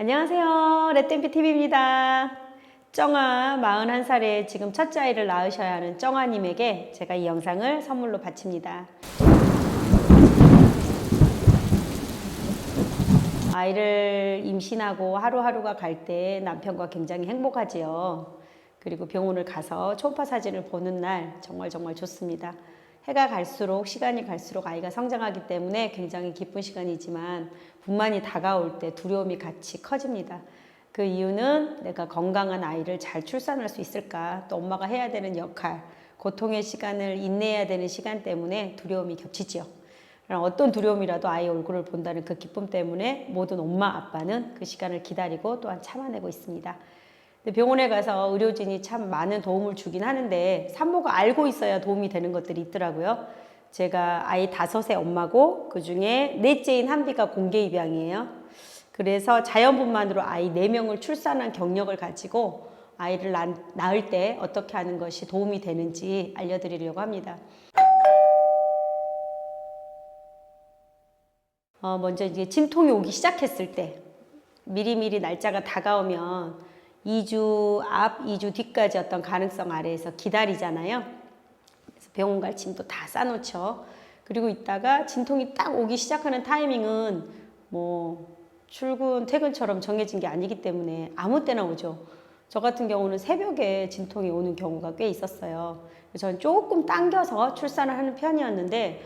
안녕하세요. 레땡피TV입니다. 쩡아 41살에 지금 첫째 아이를 낳으셔야 하는 쩡아님에게 제가 이 영상을 선물로 바칩니다. 아이를 임신하고 하루하루가 갈 때 남편과 굉장히 행복하지요. 그리고 병원을 가서 초음파 사진을 보는 날 정말 정말 좋습니다. 해가 갈수록 시간이 갈수록 아이가 성장하기 때문에 굉장히 기쁜 시간이지만 분만이 다가올 때 두려움이 같이 커집니다. 그 이유는 내가 건강한 아이를 잘 출산할 수 있을까 또 엄마가 해야 되는 역할 고통의 시간을 인내해야 되는 시간 때문에 두려움이 겹치지요. 어떤 두려움이라도 아이 얼굴을 본다는 그 기쁨 때문에 모든 엄마 아빠는 그 시간을 기다리고 또한 참아내고 있습니다. 병원에 가서 의료진이 참 많은 도움을 주긴 하는데 산모가 알고 있어야 도움이 되는 것들이 있더라고요. 제가 아이 다섯의 엄마고 그 중에 넷째인 한비가 공개 입양이에요. 그래서 자연분만으로 아이 네명을 출산한 경력을 가지고 아이를 낳, 낳을 때 어떻게 하는 것이 도움이 되는지 알려드리려고 합니다. 어, 먼저 이제 진통이 오기 시작했을 때 미리미리 날짜가 다가오면 2주 앞, 2주 뒤까지 어떤 가능성 아래에서 기다리잖아요. 그래서 병원 갈 짐도 다 싸놓죠. 그리고 있다가 진통이 딱 오기 시작하는 타이밍은 뭐 출근, 퇴근처럼 정해진 게 아니기 때문에 아무 때나 오죠. 저 같은 경우는 새벽에 진통이 오는 경우가 꽤 있었어요. 저는 조금 당겨서 출산을 하는 편이었는데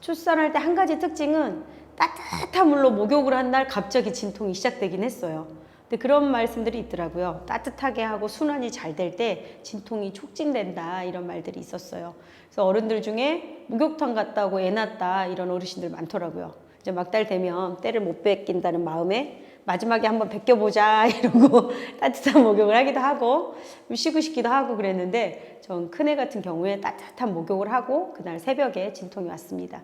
출산할 때 한 가지 특징은 따뜻한 물로 목욕을 한 날 갑자기 진통이 시작되긴 했어요. 근데 그런 말씀들이 있더라고요. 따뜻하게 하고 순환이 잘 될 때 진통이 촉진된다 이런 말들이 있었어요. 그래서 어른들 중에 목욕탕 갔다 오고 애 낳았다 이런 어르신들 많더라고요. 이제 막달 되면 때를 못 뺏긴다는 마음에 마지막에 한번 벗겨보자 이러고 따뜻한 목욕을 하기도 하고 쉬고 싶기도 하고 그랬는데 전 큰애 같은 경우에 따뜻한 목욕을 하고 그날 새벽에 진통이 왔습니다.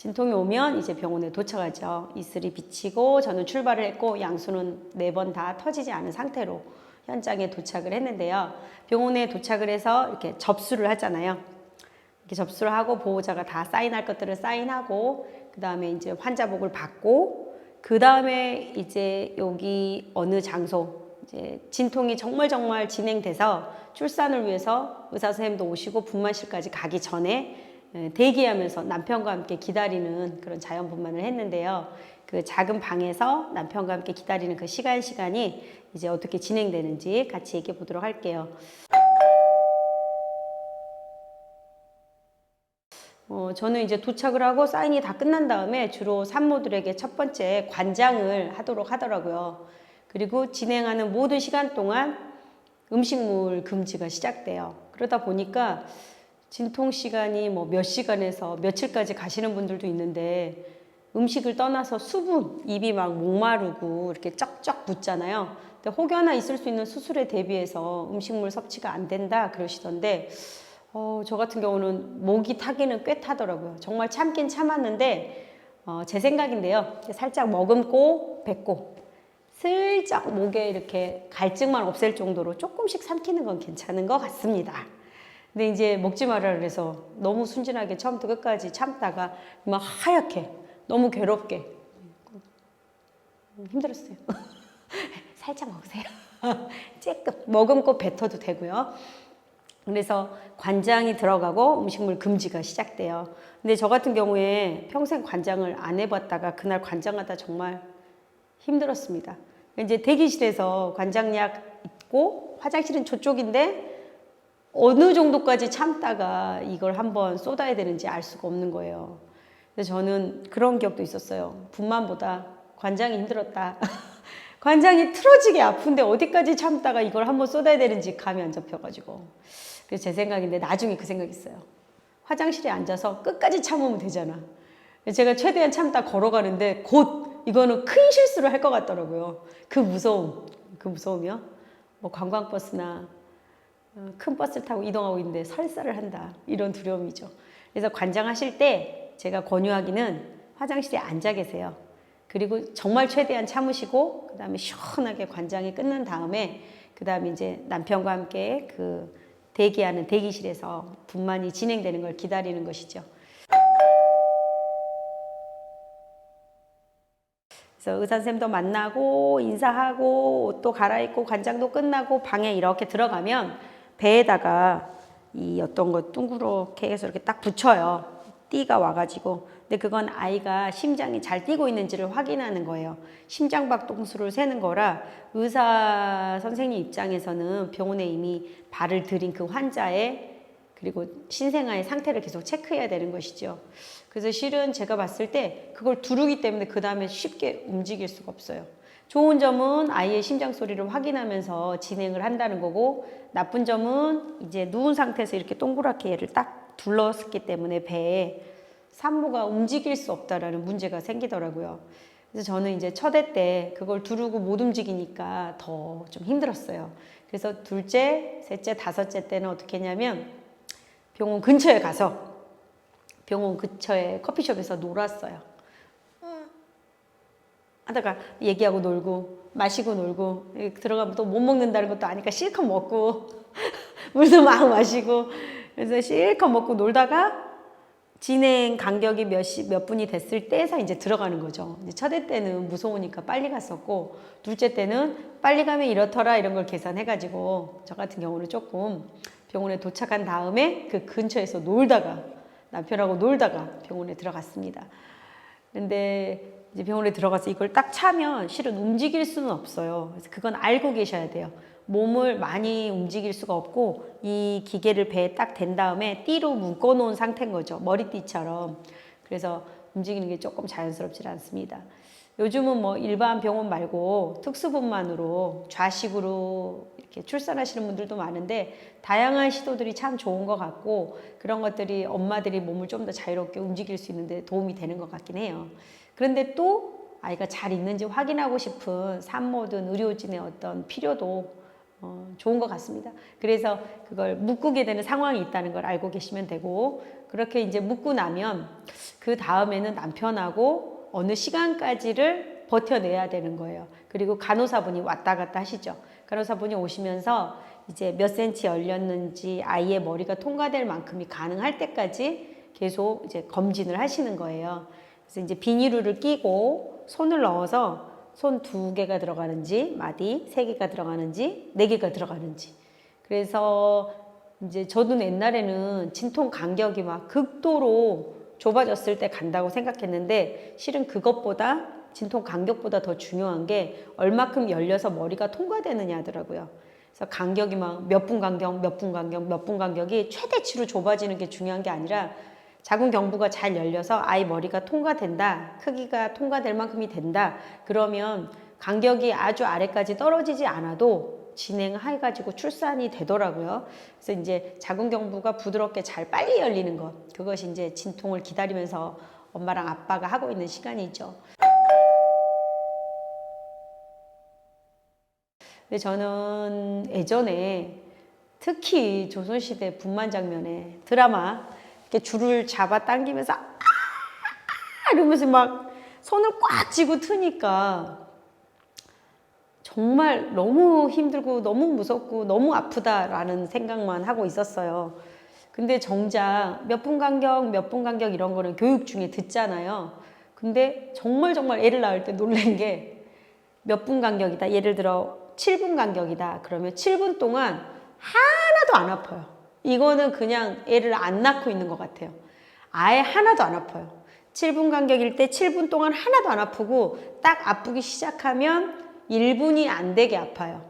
진통이 오면 이제 병원에 도착하죠. 이슬이 비치고 저는 출발을 했고 양수는 네 번 다 터지지 않은 상태로 현장에 도착을 했는데요. 병원에 도착을 해서 이렇게 접수를 하잖아요. 이렇게 접수를 하고 보호자가 다 사인할 것들을 사인하고 그 다음에 이제 환자복을 받고 그 다음에 이제 여기 어느 장소 이제 진통이 정말 정말 진행돼서 출산을 위해서 의사 선생님도 오시고 분만실까지 가기 전에 예, 대기하면서 남편과 함께 기다리는 그런 자연 분만을 했는데요. 그 작은 방에서 남편과 함께 기다리는 그 시간 시간이 이제 어떻게 진행되는지 같이 얘기해 보도록 할게요. 어, 저는 이제 도착을 하고 사인이 다 끝난 다음에 주로 산모들에게 첫 번째 관장을 하도록 하더라고요. 그리고 진행하는 모든 시간 동안 음식물 금지가 시작돼요. 그러다 보니까 진통 시간이 뭐 몇 시간에서 며칠까지 가시는 분들도 있는데 음식을 떠나서 수분, 입이 막 목마르고 이렇게 쩍쩍 붙잖아요. 근데 혹여나 있을 수 있는 수술에 대비해서 음식물 섭취가 안 된다 그러시던데 어, 저 같은 경우는 목이 타기는 꽤 타더라고요. 정말 참긴 참았는데 어, 제 생각인데요. 살짝 머금고 뱉고 슬쩍 목에 이렇게 갈증만 없앨 정도로 조금씩 삼키는 건 괜찮은 것 같습니다. 근데 이제 먹지 말라 그래서 너무 순진하게 처음부터 끝까지 참다가 막 하얗게 너무 괴롭게 음, 힘들었어요. 살짝 먹으세요. 쬐끔 머금고 뱉어도 되고요. 그래서 관장이 들어가고 음식물 금지가 시작돼요. 근데 저 같은 경우에 평생 관장을 안 해봤다가 그날 관장하다 정말 힘들었습니다. 이제 대기실에서 관장약 있고 화장실은 저쪽인데 어느 정도까지 참다가 이걸 한번 쏟아야 되는지 알 수가 없는 거예요. 그래서 저는 그런 기억도 있었어요. 분만보다 관장이 힘들었다. 관장이 틀어지게 아픈데 어디까지 참다가 이걸 한번 쏟아야 되는지 감이 안 잡혀가지고. 그래서 제 생각인데 나중에 그 생각이 있어요. 화장실에 앉아서 끝까지 참으면 되잖아. 제가 최대한 참다 걸어가는데 곧 이거는 큰 실수를 할 것 같더라고요. 그 무서움, 그 무서움이요. 뭐 관광버스나 어, 큰 버스를 타고 이동하고 있는데 설사를 한다. 이런 두려움이죠. 그래서 관장하실 때 제가 권유하기는 화장실에 앉아 계세요. 그리고 정말 최대한 참으시고 그 다음에 시원하게 관장이 끝난 다음에 그 다음에 이제 남편과 함께 그 대기하는 대기실에서 분만이 진행되는 걸 기다리는 것이죠. 그래서 의사 선생님도 만나고 인사하고 옷도 갈아입고 관장도 끝나고 방에 이렇게 들어가면 배에다가 이 어떤 거 둥그렇게 해서 이렇게 딱 붙여요. 띠가 와가지고. 근데 그건 아이가 심장이 잘 뛰고 있는지를 확인하는 거예요. 심장박동수를 세는 거라 의사 선생님 입장에서는 병원에 이미 발을 들인 그 환자의 그리고 신생아의 상태를 계속 체크해야 되는 것이죠. 그래서 실은 제가 봤을 때 그걸 두르기 때문에 그 다음에 쉽게 움직일 수가 없어요. 좋은 점은 아이의 심장 소리를 확인하면서 진행을 한다는 거고 나쁜 점은 이제 누운 상태에서 이렇게 동그랗게 얘를 딱 둘렀기 때문에 배에 산모가 움직일 수 없다라는 문제가 생기더라고요. 그래서 저는 이제 첫애 때 그걸 두르고 못 움직이니까 더 좀 힘들었어요. 그래서 둘째, 셋째, 다섯째 때는 어떻게 했냐면 병원 근처에 가서 병원 근처에 커피숍에서 놀았어요. 하다가 얘기하고 놀고 마시고 놀고 예, 들어가면 또 못 먹는다는 것도 아니까 실컷 먹고 물도 막 마시고 그래서 실컷 먹고 놀다가 진행 간격이 몇, 시, 몇 분이 됐을 때에서 이제 들어가는 거죠. 이제 첫애 때는 무서우니까 빨리 갔었고, 둘째 때는 빨리 가면 이렇더라 이런 걸 계산해가지고, 저 같은 경우는 조금 병원에 도착한 다음에 그 근처에서 놀다가, 남편하고 놀다가 병원에 들어갔습니다. 근데 이제 병원에 들어가서 이걸 딱 차면 실은 움직일 수는 없어요. 그래서 그건 알고 계셔야 돼요. 몸을 많이 움직일 수가 없고 이 기계를 배에 딱 댄 다음에 띠로 묶어 놓은 상태인 거죠. 머리띠처럼. 그래서 움직이는 게 조금 자연스럽지 않습니다. 요즘은 뭐 일반 병원 말고 특수분만으로 좌식으로 이렇게 출산하시는 분들도 많은데 다양한 시도들이 참 좋은 것 같고 그런 것들이 엄마들이 몸을 좀 더 자유롭게 움직일 수 있는데 도움이 되는 것 같긴 해요. 그런데 또 아이가 잘 있는지 확인하고 싶은 산모든 의료진의 어떤 필요도 어, 좋은 것 같습니다. 그래서 그걸 묶게 되는 상황이 있다는 걸 알고 계시면 되고 그렇게 이제 묶고 나면 그 다음에는 남편하고 어느 시간까지를 버텨내야 되는 거예요. 그리고 간호사분이 왔다 갔다 하시죠. 간호사분이 오시면서 이제 몇 센치 열렸는지 아이의 머리가 통과될 만큼이 가능할 때까지 계속 이제 검진을 하시는 거예요. 그래서 이제 비닐을 끼고 손을 넣어서 손 두 개가 들어가는지 마디 세 개가 들어가는지 네 개가 들어가는지 그래서 이제 저도 옛날에는 진통 간격이 막 극도로 좁아졌을 때 간다고 생각했는데 실은 그것보다 진통 간격보다 더 중요한 게 얼마큼 열려서 머리가 통과되느냐 하더라고요. 그래서 간격이 막 몇 분 간격, 몇 분 간격, 몇 분 간격이 최대치로 좁아지는 게 중요한 게 아니라 자궁 경부가 잘 열려서 아이 머리가 통과된다. 크기가 통과될 만큼이 된다. 그러면 간격이 아주 아래까지 떨어지지 않아도 진행해가지고 출산이 되더라고요. 그래서 이제 자궁 경부가 부드럽게 잘 빨리 열리는 것. 그것이 이제 진통을 기다리면서 엄마랑 아빠가 하고 있는 시간이죠. 근데 저는 예전에 특히 조선시대 분만 장면에 드라마 이렇게 줄을 잡아 당기면서 아 이러면서 막 손을 꽉 쥐고 트니까 정말 너무 힘들고 너무 무섭고 너무 아프다라는 생각만 하고 있었어요. 근데 정작 몇 분 간격, 몇 분 간격 이런 거는 교육 중에 듣잖아요. 근데 정말 정말 애를 낳을 때 놀란 게 몇 분 간격이다. 예를 들어 7분 간격이다. 그러면 7분 동안 하나도 안 아파요. 이거는 그냥 애를 안 낳고 있는 것 같아요. 아예 하나도 안 아파요. 7분 간격일 때 7분 동안 하나도 안 아프고 딱 아프기 시작하면 1분이 안 되게 아파요.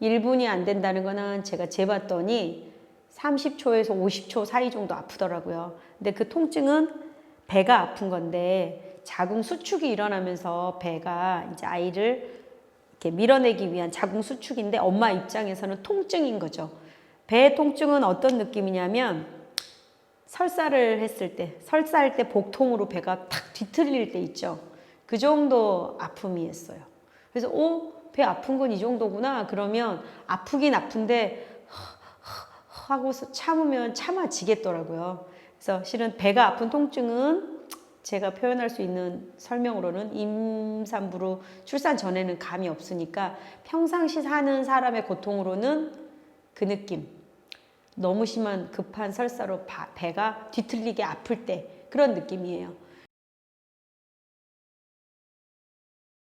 1분이 안 된다는 거는 제가 재봤더니 30초에서 50초 사이 정도 아프더라고요. 근데 그 통증은 배가 아픈 건데 자궁 수축이 일어나면서 배가 이제 아이를 이렇게 밀어내기 위한 자궁 수축인데 엄마 입장에서는 통증인 거죠. 배 통증은 어떤 느낌이냐면 설사를 했을 때, 설사할 때 복통으로 배가 탁 뒤틀릴 때 있죠. 그 정도 아픔이었어요. 그래서 오, 배 아픈 건 이 정도구나. 그러면 아프긴 아픈데 하고서 참으면 참아지겠더라고요. 그래서 실은 배가 아픈 통증은 제가 표현할 수 있는 설명으로는 임산부로 출산 전에는 감이 없으니까 평상시 사는 사람의 고통으로는 그 느낌. 너무 심한 급한 설사로 바- 배가 뒤틀리게 아플 때 그런 느낌이에요.